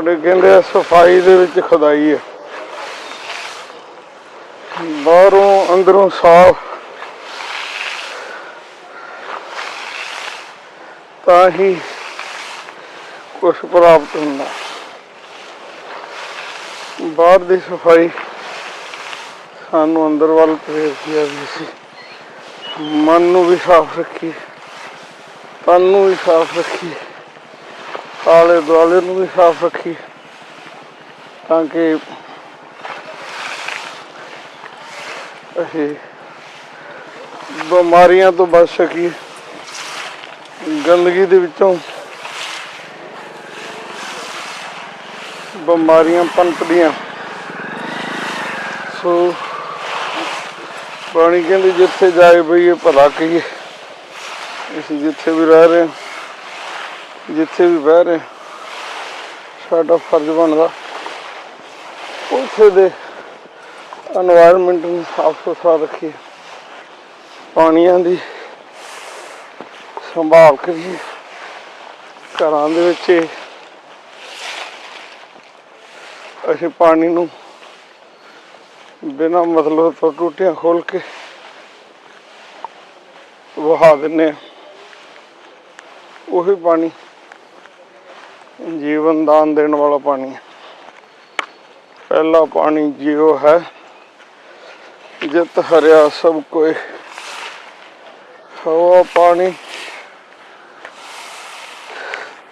ਤੁਹਾਡੇ ਕਹਿੰਦੇ ਆ, ਸਫ਼ਾਈ ਦੇ ਵਿੱਚ ਖੁਦਾਈ ਹੈ। ਬਾਹਰੋਂ ਅੰਦਰੋਂ ਸਾਫ਼। ਤਾਂ ਹੀ ਕੁਝ ਪ੍ਰਾਪਤ ਹੁੰਦਾ। ਬਾਹਰ ਦੀ ਸਫ਼ਾਈ ਸਾਨੂੰ ਅੰਦਰ ਵੱਲ ਪ੍ਰੇਰਦੀ ਆ ਵੀ ਅਸੀਂ ਮਨ ਨੂੰ ਵੀ ਸਾਫ਼ ਰੱਖੀਏ। ਤਨ ਨੂੰ ਵੀ ਸਾਫ਼ ਰੱਖੀਏ। ਆਲੇ ਦੁਆਲੇ ਨੂੰ ਵੀ ਸਾਫ਼ ਰੱਖੀਏ ਤਾਂ ਕਿ ਅਸੀਂ ਬਿਮਾਰੀਆਂ ਤੋਂ ਬਚ ਸਕੀਏ। ਗੰਦਗੀ ਦੇ ਵਿੱਚੋਂ ਬਿਮਾਰੀਆਂ ਪਨਪਦੀਆਂ। ਸੋ ਪਾਣੀ ਕਹਿੰਦੇ, ਜਿੱਥੇ ਜਾਏ ਬਈ ਇਹ ਭਲਾ ਕਹੀਏ। ਅਸੀਂ ਜਿੱਥੇ ਵੀ ਰਹਿ ਰਹੇ ਹਾਂ ਜਿੱਥੇ ਵੀ ਬਹਿ ਰਹੇ, ਸਾਡਾ ਫਰਜ਼ ਬਣਦਾ ਉਸੇ ਦੇ এনवायरमेंट ਨੂੰ ਸਾਫ਼ ਸੁਥਰਾ ਰੱਖੀਏ, ਪਾਣੀਆਂ ਦੀ ਸੰਭਾਲ ਕਰੀਏ, ਘਰਾਂ ਦੇ ਵਿੱਚ ਅਸੀਂ ਪਾਣੀ ਨੂੰ ਬਿਨਾਂ ਮਤਲਬ ਤੋਂ ਟੂਟੀਆਂ ਖੋਲ ਕੇ ਵਹਾ ਦਿੰਨੇ ਉਹੀ ਪਾਣੀ ਜੀਵਨ ਦਾਨ ਦੇਣ ਵਾਲਾ ਪਾਣੀ ਹੈ। ਪਹਿਲਾ ਪਾਣੀ ਜੀਵ ਹੈ। ਜਿਤ ਹਰਿਆ ਸਭ ਕੋਈ। ਹਵਾ, ਪਾਣੀ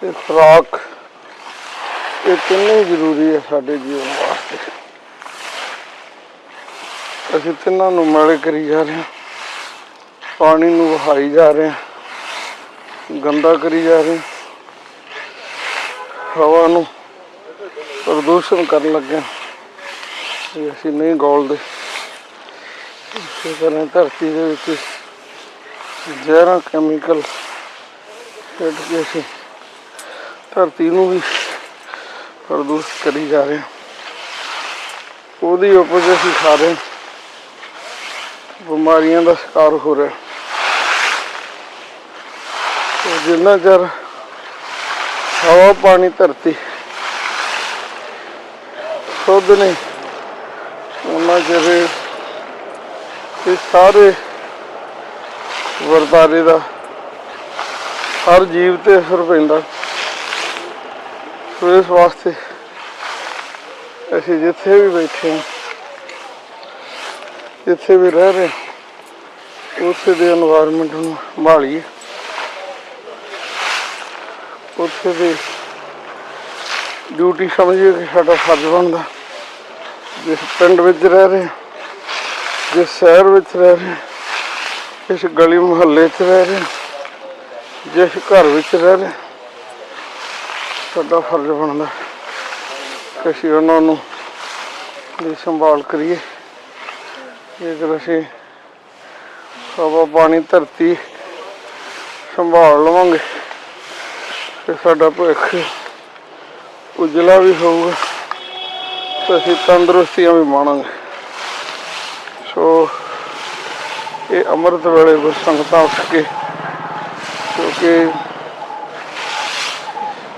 ਤੇ ਖੁਰਾਕ ਇਹ ਕਿੰਨੀ ਜ਼ਰੂਰੀ ਹੈ ਸਾਡੇ ਜੀਵਨ ਵਾਸਤੇ। ਅਸੀਂ ਤਿੰਨਾਂ ਨੂੰ ਮਿਲ ਕਰੀ ਜਾ ਰਹੇ ਹਾਂ। ਪਾਣੀ ਨੂੰ ਵਹਾਈ ਜਾ ਰਹੇ ਹਾਂ। ਗੰਦਾ ਕਰੀ ਜਾ ਰਹੇ ਹਾਂ। ਹਵਾ ਨੂੰ ਪ੍ਰਦੂਸ਼ਣ ਕਰਨ ਲੱਗੇ ਹਾਂ। ਇਹ ਅਸੀਂ ਨਹੀਂ ਗੋਲਦੇ। ਇਸੇ ਤਰ੍ਹਾਂ ਧਰਤੀ ਦੇ ਵਿੱਚ? ਜ਼ਹਿਰਾਂ ਕੈਮੀਕਲ ਛੱਡ ਕੇ ਅਸੀਂ ਧਰਤੀ ਨੂੰ ਵੀ ਪ੍ਰਦੂਸ਼ਿਤ ਕਰੀ ਜਾ ਰਹੇ ਹਾਂ। ਉਹਦੀ ਉਪਜ ਅਸੀਂ ਖਾ ਰਹੇ ਬਿਮਾਰੀਆਂ ਦਾ ਸ਼ਿਕਾਰ ਹੋ ਰਿਹਾ। ਜਿੰਨਾ ਚਿਰ ਹਵਾ, ਪਾਣੀ, ਧਰਤੀ। ਖੁਦ ਨੇ ਉਹਨਾਂ ਜਿਹੜੇ ਇਹ ਸਾਰੇ ਵਰਤਾਰੇ ਦਾ ਹਰ ਜੀਵ ਤੇ ਅਸਰ ਪੈਂਦਾ। ਸੋ ਇਸ ਵਾਸਤੇ ਅਸੀਂ ਜਿੱਥੇ ਵੀ ਬੈਠੇ ਹਾਂ, ਜਿੱਥੇ ਵੀ ਰਹਿ ਰਹੇ ਉਸੇ ਦੇ এনवायरमेंट ਨੂੰ ਸੰਭਾਲੀਏ ਉੱਥੇ ਦੀ ਡਿਊਟੀ ਸਮਝੀਏ ਕਿ ਸਾਡਾ ਫਰਜ਼ ਬਣਦਾ। ਜਿਸ ਪਿੰਡ ਵਿੱਚ ਰਹਿ ਰਹੇ ਜਿਸ ਸ਼ਹਿਰ ਵਿੱਚ ਰਹਿ ਰਹੇ ਹਾਂ, ਇਸ ਗਲੀ ਮੁਹੱਲੇ 'ਚ ਰਹਿ ਰਹੇ ਜਿਸ ਘਰ ਵਿੱਚ ਰਹਿ ਰਹੇ ਸਾਡਾ ਫਰਜ਼ ਬਣਦਾ ਕਿ ਅਸੀਂ ਉਹਨਾਂ ਨੂੰ ਦੀ ਸੰਭਾਲ ਕਰੀਏ। ਜੇਕਰ ਅਸੀਂ ਹਵਾ ਪਾਣੀ ਧਰਤੀ ਸੰਭਾਲ ਲਵਾਂਗੇ ਤੇ ਸਾਡਾ ਭਵਿੱਖ ਉਜਲਾ ਵੀ ਹੋਊਗਾ। ਤੇ ਅਸੀਂ ਤੰਦਰੁਸਤੀਆਂ ਵੀ ਮਾਣਾਂਗੇ। ਸੋ ਇਹ ਅੰਮ੍ਰਿਤ ਵੇਲੇ ਗੁਰਸੰਗਤਾਂ ਉੱਠ ਕੇ, ਕਿਉਂਕਿ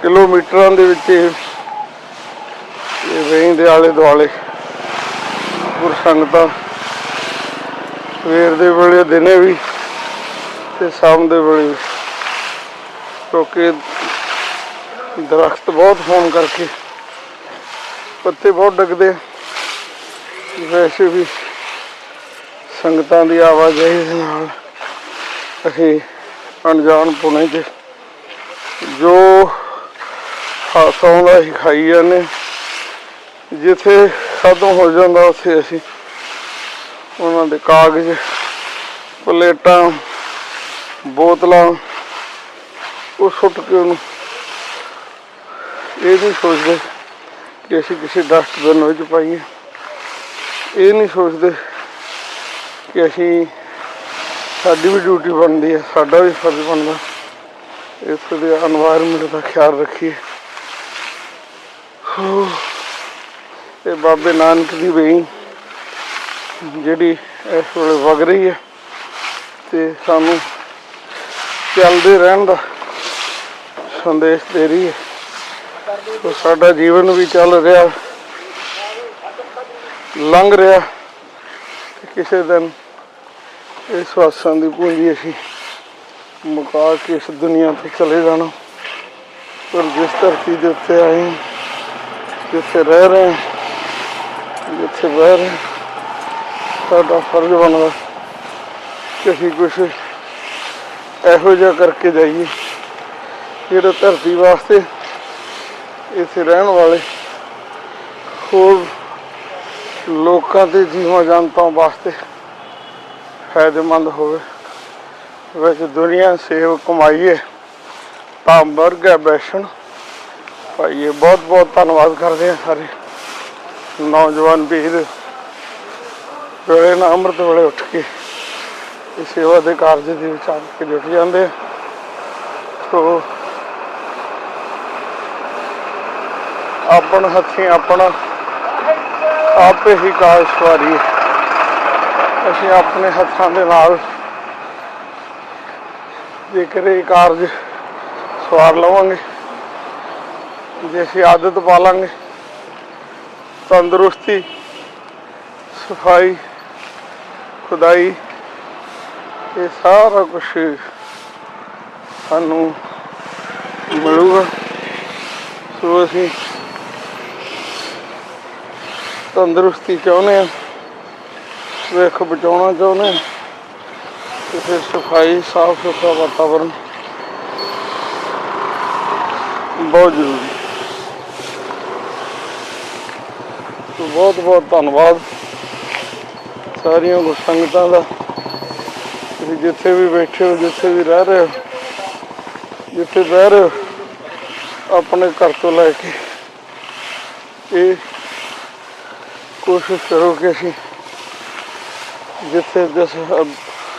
ਕਿਲੋਮੀਟਰਾਂ ਦੇ ਵਿੱਚ ਇਹ ਇਹ ਦੇ ਆਲੇ ਦੁਆਲੇ ਗੁਰਸੰਗਤਾਂ ਸਵੇਰ ਦੇ ਵੇਲੇ, ਦਿਨੇ ਵੀ ਤੇ ਸ਼ਾਮ ਦੇ ਵੇਲੇ ਵੀ। ਕਿਉਂਕਿ ਦਰਖਤ ਬਹੁਤ ਹੋਣ ਕਰਕੇ ਪੱਤੇ ਬਹੁਤ ਡਿੱਗਦੇ। ਵੈਸੇ ਵੀ ਸੰਗਤਾਂ ਦੀ ਆਵਾਜਾਈ ਦੇ ਨਾਲ। ਅਸੀਂ ਅਣਜਾਣ ਪੁਣੇ 'ਚ ਜੋ ਹਾਸੋਂ ਦਾ ਹੀ ਖਾਈ ਜਾਂਦੇ। ਜਿੱਥੇ ਖਤਮ ਹੋ ਜਾਂਦਾ ਉੱਥੇ ਅਸੀਂ ਉਹਨਾਂ ਦੇ ਕਾਗਜ਼, ਪਲੇਟਾਂ, ਬੋਤਲਾਂ, ਉਹ ਸੁੱਟ ਕੇ ਉਹਨੂੰ ਇਹ ਨਹੀਂ ਸੋਚਦੇ ਕਿ ਅਸੀਂ ਕਿਸੇ ਡਸਟਬਿਨ ਵਿੱਚ ਪਾਈਏ। ਇਹ ਨਹੀਂ ਸੋਚਦੇ ਕਿ ਅਸੀਂ ਸਾਡੀ ਵੀ ਡਿਊਟੀ ਬਣਦੀ ਹੈ, ਸਾਡਾ ਵੀ ਫਰਜ਼ ਬਣਦਾ। ਇਸ ਦੇ এনवायरमेंट ਦਾ ਖਿਆਲ ਰੱਖੀਏ। ਤੇ ਬਾਬੇ ਨਾਨਕ ਦੀ ਬੇਈ ਜਿਹੜੀ ਇਸ ਵੇਲੇ ਵਗ ਰਹੀ ਹੈ ਤੇ ਸਾਨੂੰ ਚੱਲਦੇ ਰਹਿਣ ਦਾ ਸੰਦੇਸ਼ ਦੇ ਰਹੀ ਹੈ। ਸੋ ਸਾਡਾ ਜੀਵਨ ਵੀ ਚੱਲ ਰਿਹਾ, ਲੰਘ ਰਿਹਾ। ਕਿਸੇ ਦਿਨ ਇਸ ਵਾਸਾਂ ਦੀ ਪੂੰਜੀ ਅਸੀਂ ਮੁਕਾ ਕੇ ਇਸ ਦੁਨੀਆ ਤੋਂ ਚਲੇ ਜਾਣਾ। ਪਰ ਜਿਸ ਧਰਤੀ ਦੇ ਉੱਤੇ ਆਏ, ਜਿੱਥੇ ਰਹਿ ਰਹੇ, ਜਿੱਥੇ ਬਹਿ ਰਹੇ, ਸਾਡਾ ਫਰਜ਼ ਬਣਦਾ ਕਿ ਅਸੀਂ ਕੁਛ ਇਹੋ ਜਿਹਾ ਕਰਕੇ ਜਾਈਏ, ਜਿਹੜਾ ਧਰਤੀ ਵਾਸਤੇ ਇੱਥੇ ਰਹਿਣ ਵਾਲੇ ਹੋਰ ਲੋਕਾਂ ਦੇ ਜੀਵਾਂ ਜਨਤਾਂ ਵਾਸਤੇ ਫਾਇਦੇਮੰਦ ਹੋਵੇ। ਵਿੱਚ ਦੁਨੀਆ ਸੇਵ ਕਮਾਈਏ ਤਾਂ ਵਰਗ ਹੈ ਬੈਸ਼ਨ ਭਾਈਏ ਬਹੁਤ ਬਹੁਤ ਧੰਨਵਾਦ ਕਰਦੇ ਆ ਸਾਰੇ ਨੌਜਵਾਨ ਵੀਰ। ਵੇਲੇ ਨਾ ਅੰਮ੍ਰਿਤ ਵੇਲੇ ਉੱਠ ਕੇ ਇਸ ਸੇਵਾ ਦੇ ਕਾਰਜ ਦੇ ਵਿੱਚ ਆ ਕੇ ਜੁਟ ਜਾਂਦੇ ਆ। ਸੋ ਆਪਣ ਹੱਥੀਂ ਆਪਣਾ ਆਪੇ ਹੀ ਕਾਜ ਸਵਾਰੀ ਅਸੀਂ ਆਪਣੇ ਹੱਥਾਂ ਦੇ ਨਾਲ ਜੇਕਰ ਇਹ ਕਾਰਜ ਸਵਾਰ ਲਵਾਂਗੇ, ਜੇ ਅਸੀਂ ਆਦਤ ਪਾ ਲਾਂਗੇ, ਤੰਦਰੁਸਤੀ, ਸਫ਼ਾਈ, ਖੁਦਾਈ, ਇਹ ਸਾਰਾ ਕੁਝ ਸਾਨੂੰ ਮਿਲੂਗਾ। ਸੋ ਅਸੀਂ ਤੰਦਰੁਸਤੀ ਚਾਹੁੰਦੇ ਆ ਵੇਖ ਬਚਾਉਣਾ ਚਾਹੁੰਦੇ ਆ, ਤੇ ਫਿਰ ਸਫ਼ਾਈ ਸਾਫ਼ ਸੁਥਰਾ ਵਾਤਾਵਰਨ ਬਹੁਤ ਜ਼ਰੂਰੀ ਬਹੁਤ ਬਹੁਤ ਧੰਨਵਾਦ ਸਾਰੀਆਂ ਗੁਰਸੰਗਤਾਂ ਦਾ, ਤੁਸੀਂ ਜਿੱਥੇ ਵੀ ਬੈਠੇ ਹੋ, ਜਿੱਥੇ ਵੀ ਰਹਿ ਰਹੇ ਹੋ, ਜਿੱਥੇ ਬਹਿ ਰਹੇ ਹੋ, ਆਪਣੇ ਘਰ ਤੋਂ ਲੈ ਕੇ ਇਹ ਕੋਸ਼ਿਸ਼ ਕਰੋ ਕਿ ਅਸੀਂ ਜਿੱਥੇ ਜਿਸ ਹ-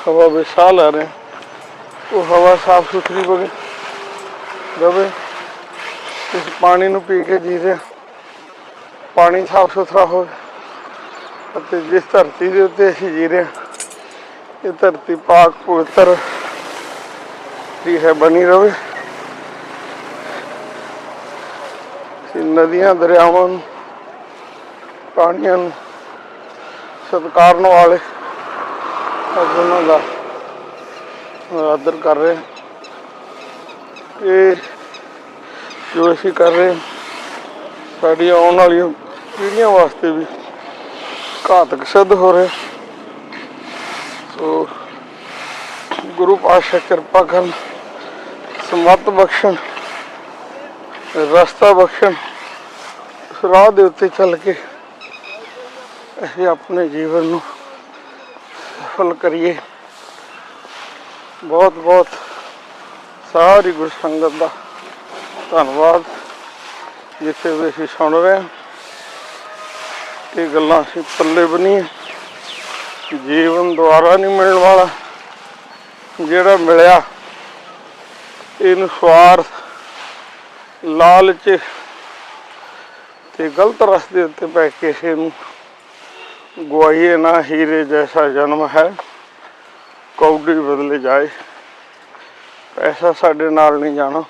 ਹਵਾ ਵਿੱਚ ਸਾਹ ਲੈ ਰਹੇ ਹਾਂ, ਉਹ ਹਵਾ ਸਾਫ਼ ਸੁਥਰੀ ਬਗੇ ਰਵੇ ਇਸ ਪਾਣੀ ਨੂੰ ਪੀ ਕੇ ਜੀ ਰਹੇ ਪਾਣੀ ਸਾਫ਼ ਸੁਥਰਾ ਹੋਵੇ ਅਤੇ ਜਿਸ ਧਰਤੀ ਦੇ ਉੱਤੇ ਅਸੀਂ ਜੀ ਰਹੇ ਹਾਂ, ਇਹ ਧਰਤੀ ਪਾਕ ਪਵਿੱਤਰ ਦੀ ਹੈ ਬਣੀ ਰਵੇ। ਨਦੀਆਂ ਦਰਿਆਵਾਂ ਨੂੰ ਪਾਣੀਆਂ ਨੂੰ ਸਤਿਕਾਰਨ ਵਾਲੇ ਅੱਜ ਉਹਨਾਂ ਦਾ ਆਦਰ ਕਰ ਰਹੇ ਇਹ ਜੋ ਅਸੀਂ ਕਰ ਰਹੇ ਹਾਂ, ਸਾਡੀਆਂ ਆਉਣ ਵਾਲੀਆਂ ਪੀੜ੍ਹੀਆਂ ਵਾਸਤੇ ਵੀ ਘਾਤਕ ਸਿੱਧ ਹੋ ਰਿਹਾ। ਸੋ ਗੁਰੂ ਪਾਤਸ਼ਾਹ ਕਿਰਪਾ ਕਰਨ ਸਮਤ ਬਖਸ਼ਣ ਰਸਤਾ ਬਖਸ਼ਣ ਰਾਹ ਦੇ ਉੱਤੇ ਚੱਲ ਕੇ ਅਸੀਂ ਆਪਣੇ ਜੀਵਨ ਨੂੰ ਸਫਲ ਕਰੀਏ। ਬਹੁਤ ਬਹੁਤ ਸਾਰੀ ਗੁਰ ਸੰਗਤ ਦਾ ਧੰਨਵਾਦ, ਜਿੱਥੇ ਵੀ ਅਸੀਂ ਸੁਣ ਰਹੇ ਹਾਂ। ਇਹ ਗੱਲਾਂ ਅਸੀਂ ਪੱਲੇ ਬਣੀ ਜੀਵਨ ਦੁਆਰਾ ਨਹੀਂ ਮਿਲਣ ਵਾਲਾ, ਜਿਹੜਾ ਮਿਲਿਆ, ਇਹਨੂੰ ਸਵਾਰਥ, ਲਾਲਚ ਤੇ ਗਲਤ ਰਸਤੇ ਉੱਤੇ ਪੈ ਕੇ ਇਸੇ ਨੂੰ ਗਵਾਈਏ ਨਾ ਹੀਰੇ ਜੈਸਾ ਜਨਮ ਹੈ ਕੌਡੀ ਬਦਲੇ ਜਾਏ। ਐਸਾ ਸਾਡੇ ਨਾਲ ਨਹੀਂ ਜਾਣਾ।